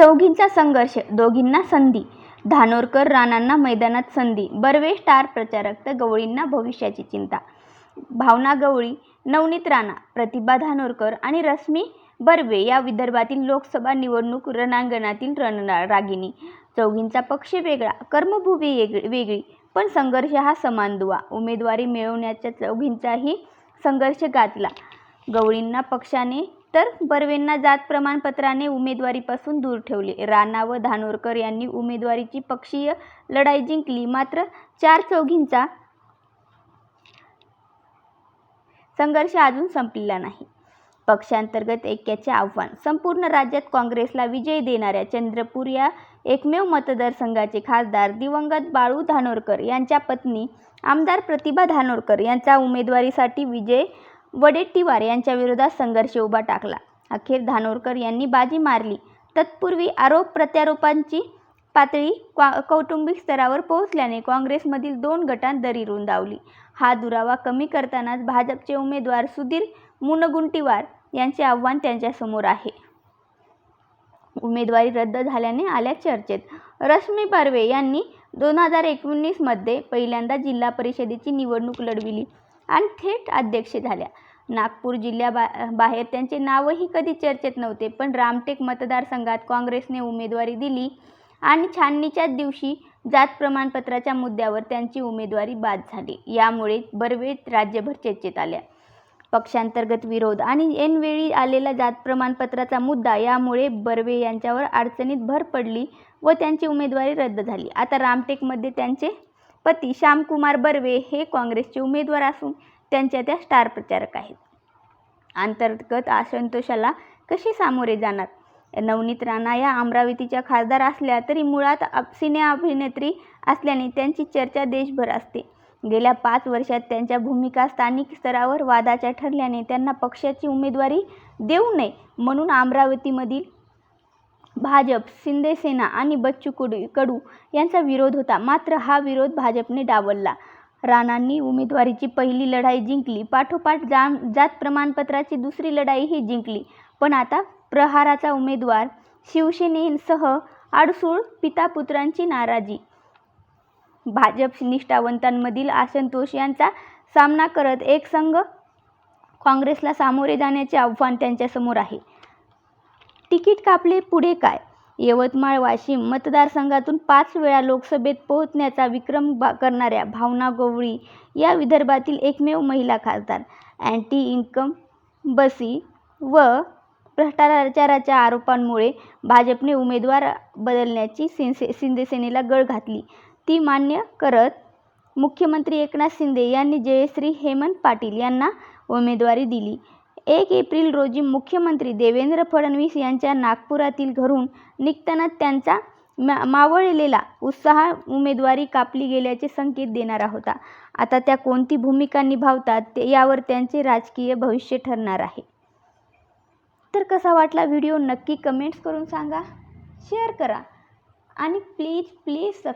चौघींचा संघर्ष दोघींना संधी. धानोरकर राणांना मैदानात संधी बर्वे स्टार प्रचारक तर गवळींना भविष्याची चिंता. भावना गवळी नवनीत राणा प्रतिभा धानोरकर आणि रश्मी बर्वे या विदर्भातील लोकसभा निवडणूक रणांगणातील रणरागिणी चौघींचा पक्ष वेगळा कर्मभूमी वेगळी वेगळी पण संघर्ष हा समान दुवा. उमेदवारी मिळवण्याच्या चौघींचाही संघर्ष गाजला. गवळींना पक्षाने तर बर्वेंना जात प्रमाणपत्राने उमेदवारीपासून दूर ठेवले. राणा व धानोरकर यांनी उमेदवारीची पक्षीय लढाई जिंकली. मात्र चार चौघींचा संघर्ष अजून संपलेला नाही. पक्षांतर्गत ऐक्याचे आव्हान. संपूर्ण राज्यात काँग्रेसला विजय देणाऱ्या चंद्रपूर या एकमेव मतदारसंघाचे खासदार दिवंगत बाळू धानोरकर यांच्या पत्नी आमदार प्रतिभा धानोरकर यांचा उमेदवारीसाठी विजय वडेट्टीवार यांच्या विरोधात संघर्ष उभा टाकला. अखेर धानोरकर यांनी बाजी मारली. तत्पूर्वी आरोप प्रत्यारोपांची पातळी क्वा कौटुंबिक स्तरावर पोहोचल्याने काँग्रेसमधील दोन गटांत दरी रुंदावली. हा दुरावा कमी करतानाच भाजपचे उमेदवार सुधीर मुनगुंटीवार यांचे आव्हान त्यांच्यासमोर आहे. उमेदवारी रद्द झाल्याने आल्या चर्चेत. रश्मी बर्वे यांनी दोन हजार एकोणीसमध्ये पहिल्यांदा जिल्हा परिषदेची निवडणूक लढविली आणि थेट अध्यक्ष झाल्या. नागपूर जिल्ह्याबा बाहेर. त्यांचे नावही कधी चर्चेत नव्हते पण रामटेक मतदारसंघात काँग्रेसने उमेदवारी दिली आणि छाननीच्याच दिवशी जात प्रमाणपत्राच्या मुद्द्यावर त्यांची उमेदवारी बाद झाली. यामुळे बर्वे राज्यभर चर्चेत आल्या. पक्षांतर्गत विरोध आणि ऐनवेळी आलेला जात प्रमाणपत्राचा मुद्दा यामुळे बर्वे यांच्यावर अडचणीत भर पडली व त्यांची उमेदवारी रद्द झाली. आता रामटेकमध्ये त्यांचे पती श्यामकुमार बर्वे हे काँग्रेसचे उमेदवार असून त्यांच्या त्या स्टार प्रचारक आहेत. अंतर्गत असंतोषाला कशी सामोरे जाणार? नवनीत राणा या अमरावतीच्या खासदार असल्या तरी मुळात सिने अभिनेत्री असल्याने त्यांची चर्चा देशभर असते. गेल्या पाच वर्षात त्यांच्या भूमिका स्थानिक स्तरावर वादाच्या ठरल्याने त्यांना पक्षाची उमेदवारी देऊ नये म्हणून अमरावतीमधील भाजप शिंदेसेना आणि बच्चू कडू कडू यांचा विरोध होता. मात्र हा विरोध भाजपने डावलला. राणांनी उमेदवारीची पहिली लढाई जिंकली. पाठोपाठ जा जात प्रमाणपत्राची दुसरी लढाईही जिंकली. पण आता प्रहाराचा उमेदवार शिवसेनेसह आडसूळ पितापुत्रांची नाराजी. भाजप निष्ठावंतांमधील असंतोष यांचा सामना करत एक संघ काँग्रेसला सामोरे जाण्याचे आव्हान त्यांच्यासमोर आहे. तिकीट कापले पुढे काय? यवतमाळ वाशिम मतदारसंघातून पाच वेळा लोकसभेत पोहोचण्याचा विक्रम बा करणाऱ्या भावना गवळी या विदर्भातील एकमेव महिला खासदार. अँटी इन्कम बसी व भ्रष्टाचाराच्या आरोपांमुळे भाजपने उमेदवार बदलण्याची शिंदे शिंदेसेनेला गळ घातली. ती मान्य करत मुख्यमंत्री एकनाथ शिंदे यांनी जयश्री हेमंत पाटील यांना उमेदवारी दिली. एक एप्रिल रोजी मुख्यमंत्री देवेंद्र फडणवीस यांच्या नागपुरातील घरून निघताना त्यांचा मा मावळलेला उत्साह उमेदवारी कापली गेल्याचे संकेत देणारा होता. आता त्या कोणती भूमिका निभावतात ते यावर त्यांचे राजकीय भविष्य ठरणार आहे. तर कसा वाटला व्हिडिओ नक्की कमेंट्स करून सांगा शेअर करा आणि प्लीज प्लीज सब